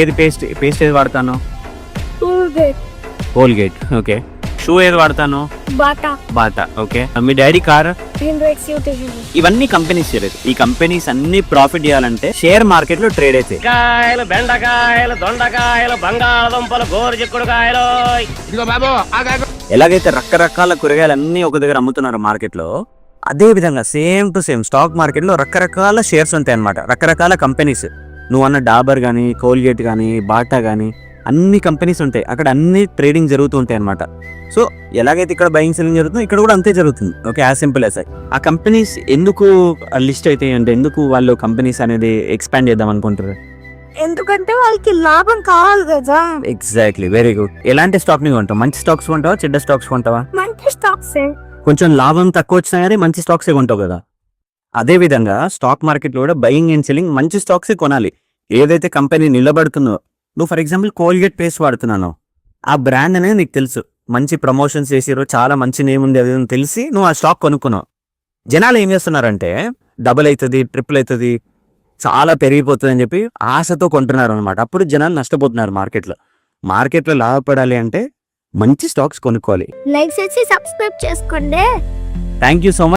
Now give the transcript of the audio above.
ఏది paste paste ఏది వాడతాను? కోల్గేట్ ఓకే షూ ఏది వాడతాను? Bata, బాటా ఓకే మీ డాడీ కార్. ఇవన్నీ కంపెనీస్ చేయలేదు ఈ కంపెనీస్ అన్ని ప్రాఫిట్ చేయాలంటే షేర్ మార్కెట్లో ట్రేడ్ అయితే కాయలు బెండకాయలు దొండకాయలు బంగాళదుంపలు గోరుచిక్కుడుకాయలు. ఎలాగైతే రకరకాల కూరగాయలు అన్ని ఒక దగ్గర అమ్ముతున్నారు మార్కెట్లో అదే విధంగా సేమ్ టు సేమ్ స్టాక్ మార్కెట్లో రకరకాల షేర్స్ ఉంటాయి అన్నమాట రకరకాల కంపెనీస్ నువ్వు అన్న డాబర్ కానీ కోల్గేట్ కానీ బాటా కానీ అన్ని కంపెనీస్ ఉంటాయి. అక్కడ అన్ని ట్రేడింగ్ జరుగుతూ ఉంటాయి అనమాట సో ఎలాగైతే ఇక్కడ బయింగ్ సెల్లింగ్ జరుగుతుందో ఇక్కడ కూడా అంతే జరుగుతుంది. ఓకే యాజ్ సింపుల్ యాజ్ ఆ కంపెనీస్ ఎందుకు లిస్ట్ అవుతాయి అంటే ఎందుకు వాళ్ళు కంపెనీస్ అనేది ఎక్స్పాండ్ చేద్దాం అనుకుంటారు ఎందుకంటే వాళ్ళకి లాభం కావాలి కదా. ఎగ్జాక్ట్లీ వెరీ గుడ్ ఎలాంటి స్టాక్ని కొంటావు? మంచి స్టాక్స్ కొంటావా? చెడ్డ స్టాక్స్ కొంటావా? మంచి స్టాక్స్ కొంచెం లాభం తక్కువ వచ్చినా కానీ మంచి స్టాక్సే కొంటావు కదా. అదే విధంగా స్టాక్ మార్కెట్లో కూడా బయింగ్ అండ్ సెల్లింగ్ మంచి స్టాక్సే కొనాలి. ఏదైతే కంపెనీ నిలబడుతుందో నువ్వు ఫర్ ఎగ్జాంపుల్ కోల్గేట్ పేస్ట్ వాడుతున్నాను ఆ బ్రాండ్ అనేది నీకు తెలుసు. మంచి ప్రమోషన్స్ చేసిరో చాలా మంచి నేమ్ ఉంది అది తెలిసి నువ్వు ఆ స్టాక్ కొనుక్కున్నావు. జనాలు ఏం చేస్తున్నారంటే డబుల్ అవుతుంది ట్రిపుల్ అవుతుంది చాలా పెరిగిపోతుంది అని చెప్పి ఆశతో కొంటున్నారు అనమాట అప్పుడు జనాలు నష్టపోతున్నారు మార్కెట్లో మార్కెట్లో లాభపడాలి అంటే మంచి స్టాక్స్ కొనుక్కోవాలి. లైక్ చేసి సబ్స్క్రైబ్ చేసుకోండి. Thank you so much